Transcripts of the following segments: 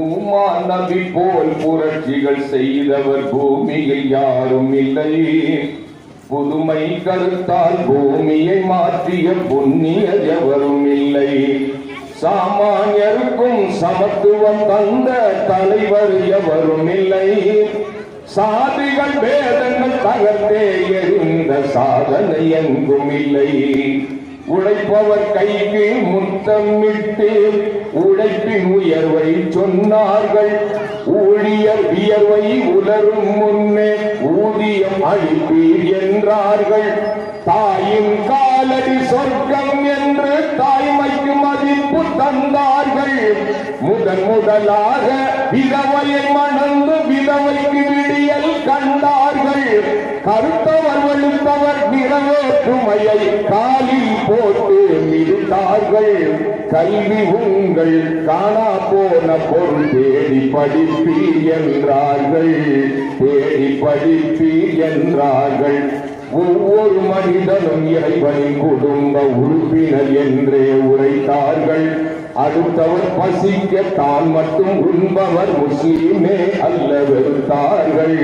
உமா நபி போல் புரட்சிகள் செய்தவர் பூமியில் யாரும் இல்லை. புதுமை கருத்தால் பூமியை மாற்றிய புண்ணியர் எவரும் இல்லை. சாமானியருக்கும் சமத்துவம் தந்த தலைவர் எவரும் இல்லை. சாதிகள் வேதங்கள் தகர்த்தே எறிந்த சாதனை எங்கும் இல்லை. உழைப்பவர் கைக்கு முத்தமிட்டு உழைப்பின் உயர்வை சொன்னார்கள். ஊழியர் வியர்வை உலரும் முன்னே ஊதியம் அளிப்பீர் என்றார்கள். தாயின் காலடி சொர்க்கம் என்று தாய்மைக்கு மதிப்பு தந்தார்கள். முதன் முதலாக விதவையை மணந்து விதவைக்கு விடியல் கண்டார்கள். கருத்தவர் வெளுத்தவர் நிறவேற்றுமையை காலில் போட்டு மிதித்தார்கள் கல்வி உங்கள் காணா போன பொருள் தேடி படிப்பீர் என்றார்கள். தேடி படிப்பீர் என்றார்கள். ஒவ்வொரு மனிதனும் இறைவனின் குடும்ப உறுப்பினர் என்றே உரைத்தார்கள். அடுத்தவர் பசிக்க தான் மட்டும் உண்பவர் முஸ்லீமே அல்ல வெறுத்தார்கள்.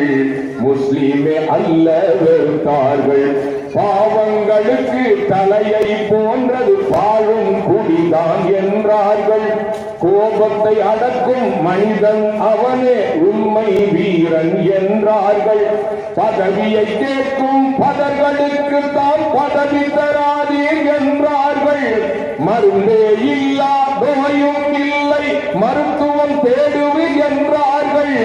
முஸ்லீமே அல்ல வெறுத்தார்கள். பாவங்களுக்கு தலையை போன்றது பாழும் குடிதான் என்றார்கள். கோபத்தை அடக்கும் மனிதன் அவனே உண்மை வீரன் என்றார்கள். பதவியை கேட்கும் பதர்களுக்கு தான் பதவி தராதீர் என்றார்கள். மருந்தே இல்லை மருத்துவம் தேடுவி என்றார்கள்.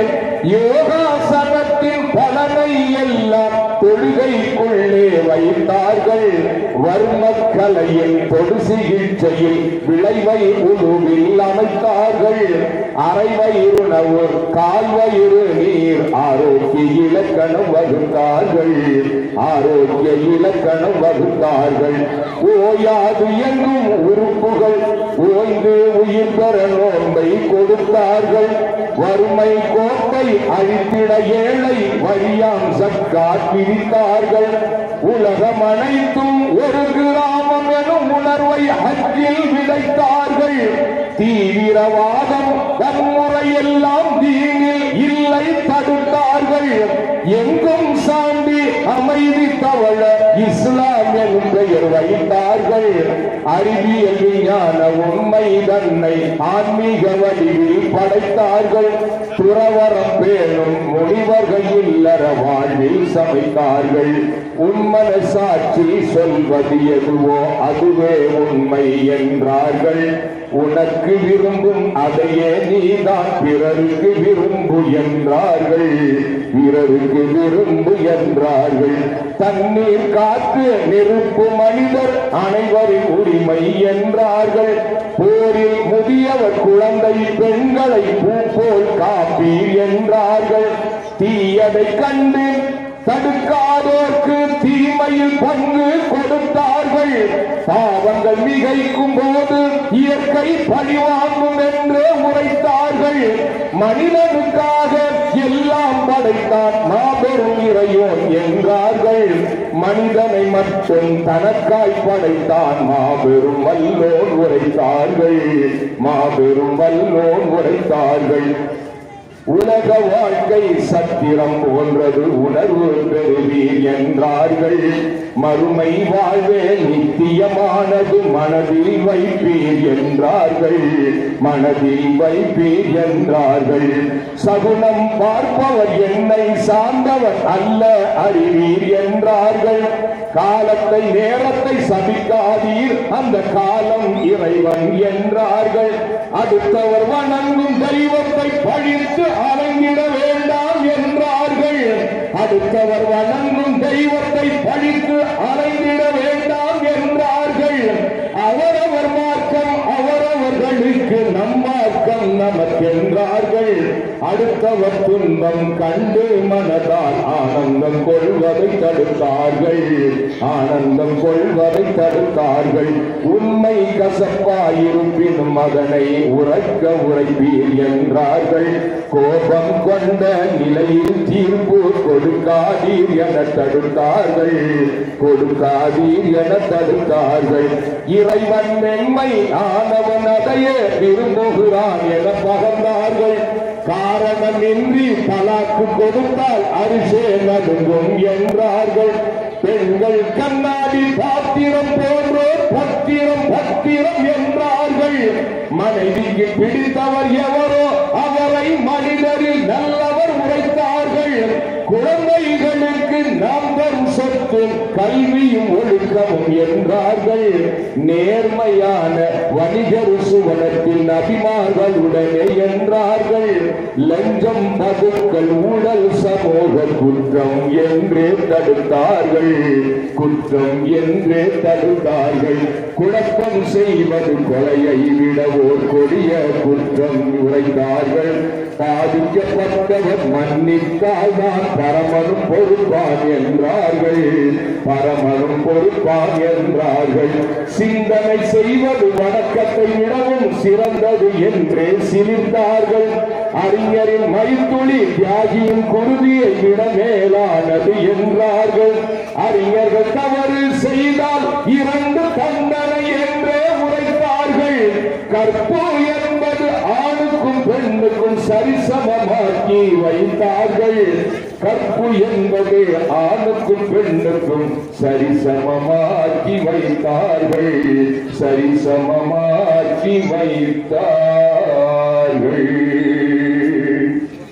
யோகாசனத்தின் பலனை எல்லாம் தொழுகைக்குள்ளே வைத்தார்கள். வர்மக்கலையின் தொடு சிகிச்சையில் விளைவை உருவில் அமைத்தார்கள். அரைவயிறு அரைவயிறுணவு கால்வயிறு நீர் ஆரோக்கிய இலக்கணம் வகுத்தார்கள். ஆரோக்கிய இலக்கணம் வகுத்தார்கள். ஓயாது எங்கும் உறுப்புகள் ஓய்ந்து உயிர் பெற நோன்பை கொடுத்தார்கள். வறுமை கோப்பை அழித்திட ஏழை வழியாம் சக்கா பிரித்தார்கள் உலகம் அனைத்தும் ஒரு கிராமம் எனும் உணர்வை அச்சில் விதைத்தார்கள். தீவிரவாதம் எல்லாம் தீனில் இல்லை தடுத்தார்கள் எங்கும் சாண்டி அமைதி தவழ இஸ்லாம் எனும் பெயர் வைத்தார்கள். அறிவியல் விஞ்ஞான உண்மை தன்னை ஆன்மீக வடிவில் படைத்தார்கள். துறவரம் பேணும் முனிவர்கள் இல்லற வாழ்வில் சமைத்தார்கள். உண்மன சாட்சி சொல்வது எதுவோ அதுவே உண்மை என்றார்கள். உனக்கு விரும்பும் அதையே நீதான் பிறருக்கு விரும்பு என்றார்கள். பிறருக்கு விரும்பு என்றார்கள். தண்ணீர் காத்து நெருப்பு மனிதர் அனைவரின் உரிமை என்றார்கள். போரில் முதியவர் குழந்தை பெண்களை பூ போல் காப்பீர் என்றார்கள். தீயதை கண்டு தடுக்காதோர்க்கு தீமையில் பங்கு கொடுத்தார்கள். பாவங்கள் மிகைக்கும் போது இயற்கை பழிவாங்கும் என்று உரைத்தார்கள். மனிதனுக்காக எல்லாம் படைத்தான் மாபெரும் இறையோன் என்றார்கள். மனிதனை மட்டும் தனக்காய் படைத்தான் மாபெரும் வல்லோன் உரைத்தார்கள். மாபெரும் வல்லோன் உரைத்தார்கள். உலக வாழ்க்கை சத்திரம் போன்றது உணர்வு பெறுவீர் என்றார்கள். மறுமை வாழ்வே பிரியமானது மனதில் வைப்பீர் என்றார்கள். மனதில் வைப்பீர் என்றார்கள். சகுனம் பார்ப்பவர் என்னை சார்ந்தவர் அல்ல அறிவீர் என்றார்கள். காலத்தை நேரத்தை சபிக்காதீர் அந்த காலம் இறைவன் என்றார்கள். அடுத்தவர் வணங்கும் தெய்வத்தை பழித்து அலங்கிட வேண்டாம் என்றார்கள். அடுத்தவர் வணங்கும் தெய்வத்தை பழித்து அலைந்திட வேண்டாம் என்றார்கள் அவரவர் மார்க்கம் அவரவர்களுக்கு நம் மார்க்கம் நமக்கென்றார்கள் அடுத்த அடுத்தவர் துன்பம் கண்டு மனதால் ஆனந்தம் கொள்வதை தடுத்தார்கள். ஆனந்தம் கொள்வதை தடுத்தார்கள். உண்மை கசப்பாயிருப்பினும் அதனை உரைக்க உரைப்பீர் என்றார்கள். கோபம் கொண்ட நிலையில் தீர்ப்பு கொடுக்காதீர் என தடுத்தார்கள். கொடுக்காதீர் என தடுத்தார்கள். இறைவன் மென்மை ஆனவன் அதையே விரும்புகிறான் என பகர்ந்தார்கள். காரணமின்றி தலாக்கு கொடுத்தால் அரிசே நடுங்கும் என்றார்கள். பெண்கள் கண்ணாடி பாத்திரம் போன்றோர் பத்திரம் பத்திரம் என்றார்கள். மனைவிக்கு பிடித்தவர் எவரோ அவரை மனிதரில் நல்லவர் உரைத்தார்கள் கல்வியும் ஒழுக்கமும் என்றார்கள். நேர்மையான வணிகர் சுவனத்தில் நபிமார்களுடனே என்றார்கள். லஞ்சம் பதுக்கள் ஊழல் சமூக குற்றம் என்றே தடுத்தார்கள். குற்றம் என்றே தடுத்தார்கள். குழப்பம் செய்வது கொலையை விட ஓர் கொடிய குற்றம் உரைத்தார்கள். மன்னித்தால் தான் பரமரும் பொறுப்பான் என்றார்கள் பரமரும் பொறுப்பான் என்றார்கள் சிந்தனை செய்வது வணக்கத்தை விடவும் சிறந்தது என்றே சிரித்தார்கள் அறிஞரின் மயிர்த்துளி தியாகியின் குருதியை விட மேலானது என்றார்கள் அறிஞர்கள் தவறு செய்தால் இரண்டு தண்டனை என்றே உரைத்தார்கள் கற்பு சரிசமமாக்கி வைத்தார்கள். கற்பு என்பது ஆணுக்கும் பெண்ணுக்கும் சரிசமமாக்கி வைத்தார்கள். சரிசமமாக்கி வைத்தார்கள்.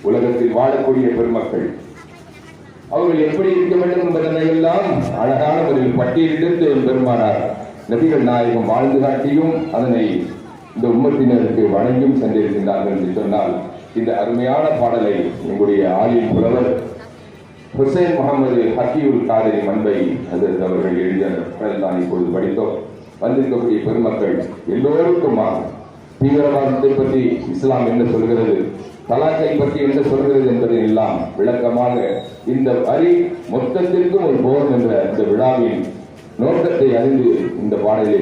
உலகத்தில் வாழக்கூடிய பெருமக்கள் அவர்கள் எப்படி இருக்க வேண்டும் என்பதனை எல்லாம் அழகான முறையில் பட்டியலிட்டு பெருமானார். நபிகள் நாயகம் வாழ்ந்து காட்டியும் அதனை இந்த உம்மத்தினருக்கு வணங்கியும் சென்றிருக்கின்றார்கள் என்று சொன்னால் இந்த அருமையான பாடலை எங்களுடைய ஆலில் புலவர் ஹுசைன் முகமது ஹக்கியுல் காதரி மண்பை அதற்கு அவர்கள் எழுதிய பாடல் தான் இப்பொழுது படித்தோம். வந்திருக்கக்கூடிய பெருமக்கள் எல்லோருக்குமா தீவிரவாதத்தை பற்றி இஸ்லாம் என்ன சொல்கிறது? தலாக்கை பற்றி என்ன சொல்கிறது என்பதை எல்லாம் விளக்கமாக இந்த வரி மொத்தத்திற்கும் ஒரு போர் என்ற இந்த விழாவின் நோக்கத்தை அறிந்து இந்த பாடலை